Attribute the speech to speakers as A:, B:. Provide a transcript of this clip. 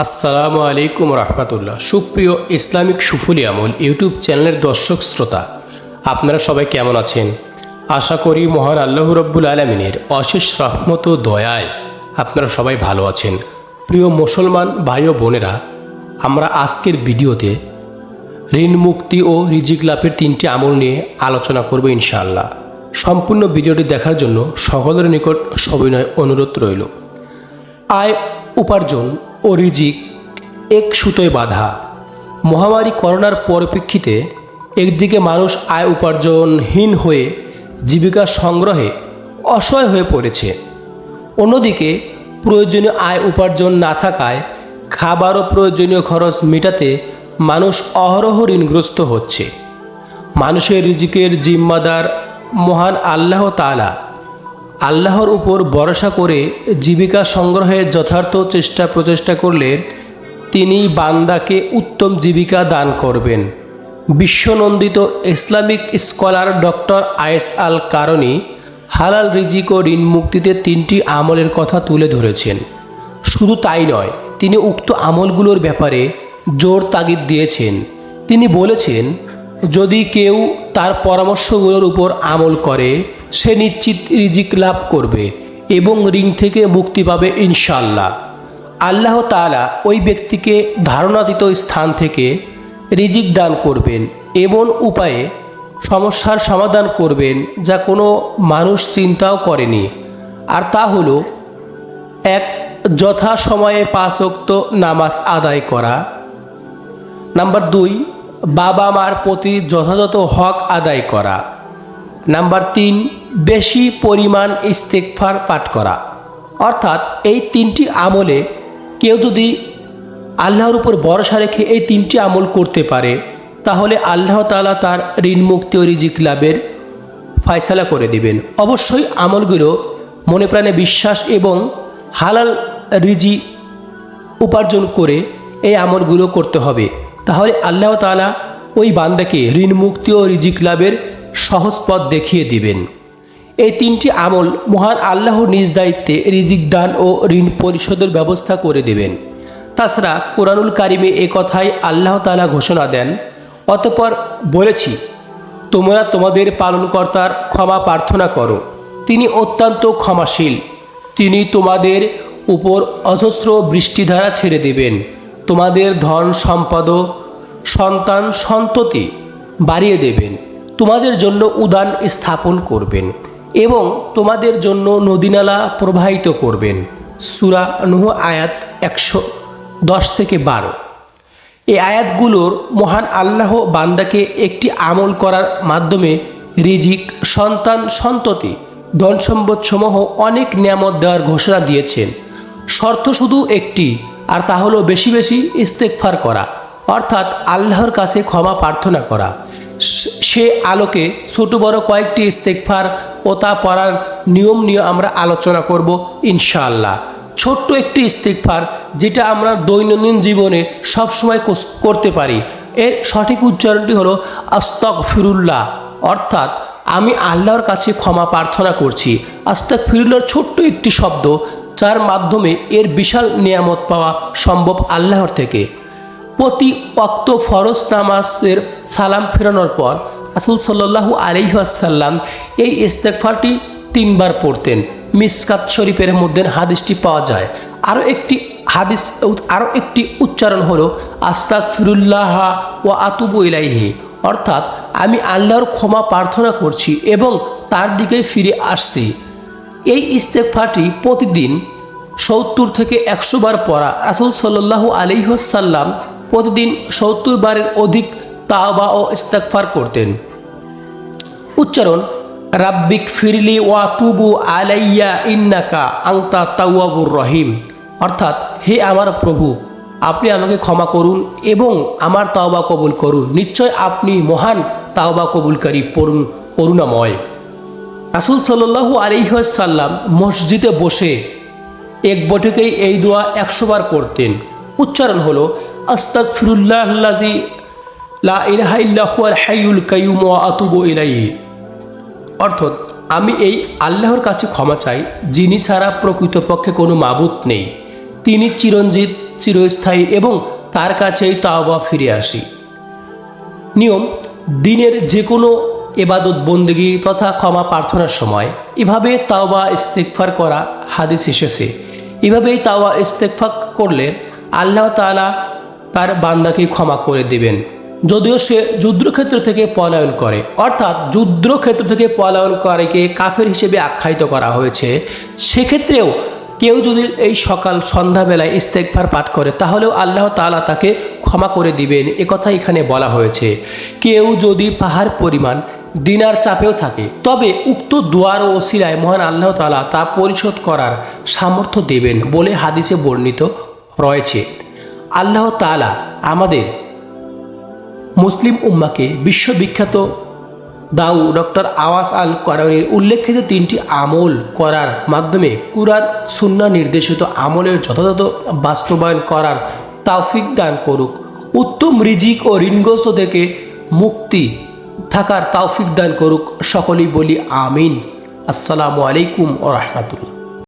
A: আসসালামু আলাইকুম রহমতুল্লাহ। সুপ্রিয় ইসলামিক সুফুলি আমল ইউটিউব চ্যানেলের দর্শক শ্রোতা, আপনারা সবাই কেমন আছেন? আশা করি মহান আল্লাহ রব্বুল আলমিনের অশেষ রহমত ও দয়ায় আপনারা সবাই ভালো আছেন। প্রিয় মুসলমান ভাই ও বোনেরা, আমরা আজকের ভিডিওতে ঋণ মুক্তি ও রিজিক লাভের তিনটি আমল নিয়ে আলোচনা করব ইনশাআল্লাহ। সম্পূর্ণ ভিডিওটি দেখার জন্য সকলের নিকট সবিনয় অনুরোধ রইল। আয় উপার্জন ও রিজিক, এক সুতোয় বাধা। মহামারী করোনার পরিপ্রেক্ষিতে একদিকে মানুষ আয় উপার্জনহীন হয়ে জীবিকা সংগ্রহে অসহায় হয়ে পড়েছে। অন্যদিকে প্রয়োজনীয় আয় উপার্জন না থাকায় খাবার ও প্রয়োজনীয় খরচ মেটাতে মানুষ অহরহ ঋণগ্রস্ত হচ্ছে। মানুষের রিজিকের জিম্মাদার মহান আল্লাহ তাআলা আল্লাহর উপর ভরসা করে জীবিকা সংগ্রহের যথার্থ চেষ্টা প্রচেষ্টা করলে তিনি বান্দাকে উত্তম জীবিকা দান করবেন। বিশ্বনন্দিত ইসলামিক স্কলার ডক্টর আয়েস আল কারণি হালাল রিজিক ও ঋণ মুক্তিতে তিনটি আমলের কথা তুলে ধরেছেন। শুধু তাই নয়, তিনি উক্ত আমলগুলোর ব্যাপারে জোর তাগিদ দিয়েছেন। তিনি বলেছেন, যদি কেউ তার পরামর্শগুলোর উপর আমল করে সে নিশ্চিত রিজিক লাভ করবে এবং ঋণ থেকে মুক্তি পাবে ইনশাল্লাহ আল্লাহ তাআলা ওই ব্যক্তিকে ধারণাতীত স্থান থেকে রিজিক দান করবেন এমন উপায়ে সমস্যার সমাধান করবেন যা কোনো মানুষ চিন্তাও করেনি। আর তা হলো, এক, যথা সময়ে পাঁচ ওয়াক্ত নামাজ আদায় করা। নাম্বার দুই বাবা মার প্রতি যথাযথ হক আদায় করা। নাম্বার তিন বেশি পরিমাণ ইস্তেকফার পাঠ করা। অর্থাৎ এই তিনটি আমলে কেউ যদি আল্লাহর উপর ভরসা রেখে এই তিনটি আমল করতে পারে, তাহলে আল্লাহ তাআলা তার ঋণ মুক্তি ও রিজিক লাভের ফায়সালা করে দিবেন। অবশ্যই আমলগুলো মনে প্রাণে বিশ্বাস এবং হালাল রিজি উপার্জন করে এই আমলগুলো করতে হবে। তাহলে আল্লাহ তাআলা ওই বান্দাকে ঋণ মুক্তি ও রিজিক লাভের সহজ পথ দেখিয়ে দিবেন। এই তিনটি আমল মহান আল্লাহ নিজ দায়িত্বে রিজিক দান ও ঋণ পরিশোধের ব্যবস্থা করে দেবেন। তাছাড়া কোরআনুল কারিমে এ কথাই আল্লাহ তাআলা ঘোষণা দেন, অতপর বলেছি, তোমরা তোমাদের পালনকর্তার ক্ষমা প্রার্থনা করো। তিনি অত্যন্ত ক্ষমাশীল। তিনি তোমাদের উপর অজস্র বৃষ্টিধারা ছেড়ে দেবেন। তোমাদের ধন সম্পদ সন্তান সন্ততি বাড়িয়ে দেবেন। তোমাদের জন্য উদান স্থাপন করবেন। এবং তোমাদের জন্য নদীনালা প্রবাহিত করবেন। সুরা নুহ আয়াত একশো দশ থেকে বারো। এই আয়াতগুলোর মহান আল্লাহ বান্দাকে একটি আমল করার মাধ্যমে রিজিক, সন্তান সন্ততি ধন সম্পদসমূহ অনেক নিয়ামত দেওয়ার ঘোষণা দিয়েছেন। শর্ত শুধু একটি, আর তা হলো বেশি বেশি ইস্তেকফার করা, অর্থাৎ আল্লাহর কাছে ক্ষমা প্রার্থনা করা। সে আলোকে ছোট বড় কয়েকটি ইস্তেকফার ও তা পড়ার নিয়ম নিয়ে আমরা আলোচনা করব ইনশাআল্লাহ। ছোট্ট একটি ইস্তেকফার যেটা আমরা দৈনন্দিন জীবনে সবসময় করতে পারি। এর সঠিক উচ্চারণটি হলো আস্তক ফিরুল্লাহ অর্থাৎ আমি আল্লাহর কাছে ক্ষমা প্রার্থনা করছি। আস্তাক ফিরুল্লাহর ছোট্ট একটি শব্দ যার মাধ্যমে এর বিশাল নিয়ামত পাওয়া সম্ভব আল্লাহর থেকে। প্রতি অক্ত ফরজ নামাজের সালাম ফেরানোর পর আসুল সাল্লাহু আলিহাসাল্লাম এই ইস্তেকফারটি তিনবার পড়তেন। মিসকাত শরীফের মধ্যে হাদিসটি পাওয়া যায়। আরও একটি হাদিস আরও একটি উচ্চারণ হলো আস্তাক ফিরুল্লাহ ও আতুবু ইলাইহি। অর্থাৎ আমি আল্লাহর ক্ষমা প্রার্থনা করছি এবং তার দিকে ফিরে আসছি। এই ইস্তেকফাটি প্রতিদিন সত্তর থেকে একশো বার পড়া। রাসুল সাল্লাহু আলিহসাল্লাম প্রতিদিন সত্তর বারের অধিক তাওবা ও ইস্তেকফার করতেন। উচ্চারণ, রাব্বিক ফিরলি ওয়া তুবু আলাইয়া ইন্নাকা আংতা তাওয়াবুর রহিম। অর্থাৎ, হে আমার প্রভু, আপনি আমাকে ক্ষমা করুন এবং আমার তাওবা কবুল করুন। নিশ্চয় আপনি মহান তাওবা কবুলকারী করুন করুণাময়। রাসুল সাল্লু আলিহাসাল্লাম মসজিদে বসে এক বৈঠকেই এই দোয়া একশো বার করতেন। উচ্চারণ হলো আস্তাক ফিরুল্লাহি লা অর্থাৎ আমি এই আল্লাহর কাছে ক্ষমা চাই, যিনি ছাড়া প্রকৃতপক্ষে কোনো মাবুত নেই। তিনি চিরঞ্জিত, চিরস্থায়ী এবং তার কাছেই তাওবা ফিরে আসি। নিয়ম, দিনের যে কোনো এবাদত বন্দেগি তথা ক্ষমা প্রার্থনার সময় এভাবে তাওবা ইস্তেকফার করা হাদিস এসেছে। এভাবেই তাওয়া ইস্তেকফার করলে আল্লাহ তাআলা তার বান্দাকে ক্ষমা করে দিবেন। যদিও সে যুদ্ধক্ষেত্র থেকে পলায়ন করে, অর্থাৎ যুদ্ধক্ষেত্র থেকে পলায়ন পলায়নকারীকে কাফের হিসেবে আখ্যায়িত করা হয়েছে, সেক্ষেত্রেও কেউ যদি এই সকাল সন্ধ্যাবেলায় ইস্তেকফার পাঠ করে, তাহলেও আল্লাহ তালা তাকে ক্ষমা করে দিবেন। কথা এখানে বলা হয়েছে। কেউ যদি পাহাড় পরিমাণ দিনার চাপেও থাকে, তবে উক্ত দুয়ার ও ওসিলায় মহান আল্লাহ তাআলা তা পরিশোধ করার সামর্থ্য দেবেন বলে হাদিসে বর্ণিত রয়েছে। আল্লাহ তালা আমাদের মুসলিম উম্মাকে বিশ্ববিখ্যাত দাউ ডক্টর আওয়াজ আল করানির উল্লেখিত তিনটি আমল করার মাধ্যমে কুরআন সুন্না নির্দেশিত আমলের যথাযথ বাস্তবায়ন করার তাওফিক দান করুক। উত্তম রিজিক ও ঋণগ্রস্ত থেকে মুক্তি থাকার তাওফিক দান করুক। সকলেই বলি আমিন। আসসালামু আলাইকুম ও রহমতুল্লাহ।